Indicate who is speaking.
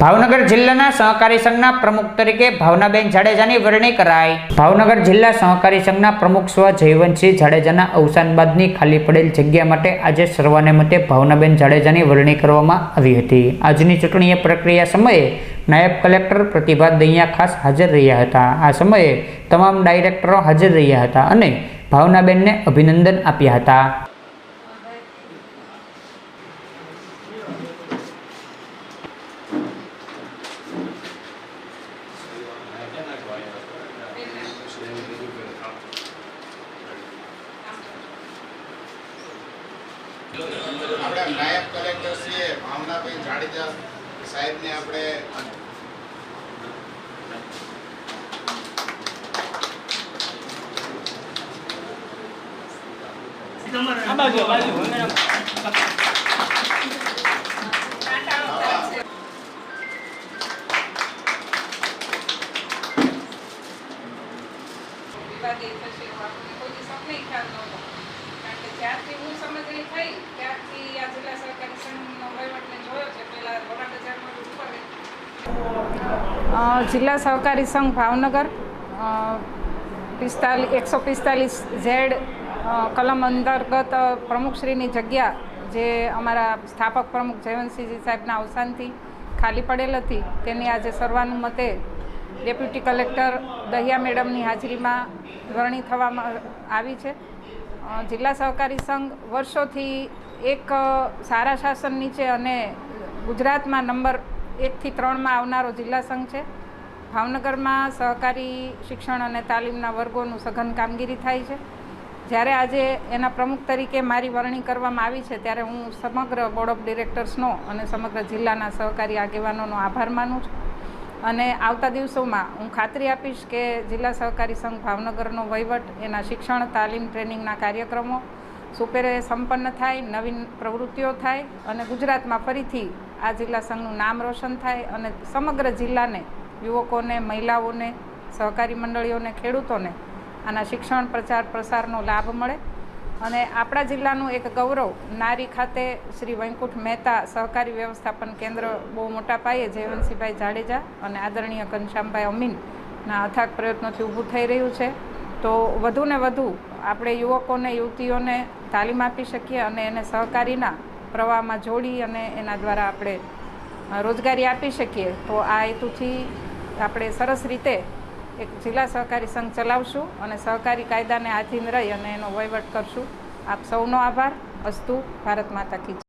Speaker 1: ભાવનગર જિલ્લાના સહકારી સંઘના પ્રમુખ તરીકે ભાવનાબેન જાડેજાની વરણી કરાઈ. ભાવનગર જિલ્લા સહકારી સંઘના પ્રમુખ સ્વ જયવંતસિંહ જાડેજાના અવસાન બાદની ખાલી પડેલ જગ્યા માટે આજે સર્વાને મતે ભાવનાબેન જાડેજાની વરણી કરવામાં આવી હતી. આજની ચૂંટણીય પ્રક્રિયા સમયે નાયબ કલેક્ટર પ્રતિભા દૈયા ખાસ હાજર રહ્યા હતા. આ સમયે તમામ ડાયરેક્ટરો હાજર રહ્યા હતા અને ભાવનાબેનને અભિનંદન આપ્યા હતા.
Speaker 2: આપણે નાયબ કલેક્ટર શ્રી ભાવનાભાઈ જાડેજા સાહેબને આપણે
Speaker 3: વિવાદે થશે કોઈ દિવસ સપને ખ્યાલ નહોતો. જ્યારથી હું સમજણી થઈ ત્યારથી આ જિલ્લા સહકારી સંઘનો વહીવટને જોયો છે, પહેલાં વડા બજારમાં ઉપર જિલ્લા સહકારી સંઘ ભાવનગર પિસ્તાલીસ એકસો પિસ્તાલીસ ઝેડ કલમ અંતર્ગત પ્રમુખશ્રીની જગ્યા, જે અમારા સ્થાપક પ્રમુખ જયવંતસિંહજી સાહેબના અવસાનથી ખાલી પડેલ હતી, તેની આજે સર્વાનુમતે ડેપ્યુટી કલેક્ટર દહિયા મેડમની હાજરીમાં વરણી થવામાં આવી છે. જિલ્લા સહકારી સંઘ વર્ષોથી એક સારા શાસન નીચે અને ગુજરાતમાં નંબર એકથી ત્રણમાં આવનારો જિલ્લા સંઘ છે. ભાવનગરમાં સહકારી શિક્ષણ અને તાલીમના વર્ગોનું સઘન કામગીરી થાય છે. જ્યારે આજે એના પ્રમુખ તરીકે મારી વરણી કરવામાં આવી છે, ત્યારે હું સમગ્ર બોર્ડ ઓફ ડિરેક્ટર્સનો અને સમગ્ર જિલ્લાના સહકારી આગેવાનોનો આભાર માનું છું. અને આવતા દિવસોમાં હું ખાતરી આપીશ કે જિલ્લા સહકારી સંઘ ભાવનગરનો વહીવટ, એના શિક્ષણ, તાલીમ, ટ્રેનિંગના કાર્યક્રમો સુપેરે સંપન્ન થાય, નવીન પ્રવૃત્તિઓ થાય અને ગુજરાતમાં ફરીથી આ જિલ્લા સંઘનું નામ રોશન થાય અને સમગ્ર જિલ્લાને, યુવકોને, મહિલાઓને, સહકારી મંડળીઓને, ખેડૂતોને આના શિક્ષણ, પ્રચાર, પ્રસારનો લાભ મળે અને આપણા જિલ્લાનું એક ગૌરવ, નારી ખાતે શ્રી વૈકુંઠ મહેતા સહકારી વ્યવસ્થાપન કેન્દ્ર બહુ મોટા પાયે જયવંતસિંહભાઈ જાડેજા અને આદરણીય ઘનશ્યામભાઈ અમીનના અથાગ પ્રયત્નોથી ઊભું થઈ રહ્યું છે. તો વધુને વધુ આપણે યુવકોને, યુવતીઓને તાલીમ આપી શકીએ અને એને સહકારીના પ્રવાહમાં જોડી અને એના દ્વારા આપણે રોજગારી આપી શકીએ. તો આ હેતુથી આપણે સરસ રીતે એક જિલ્લા સહકારી સંઘ ચલાવશું અને સહકારી કાયદાને આધીન રહી અને એનો વહીવટ કરશું આપ સૌનો આભાર અસ્તુ, ભારત માતા કી.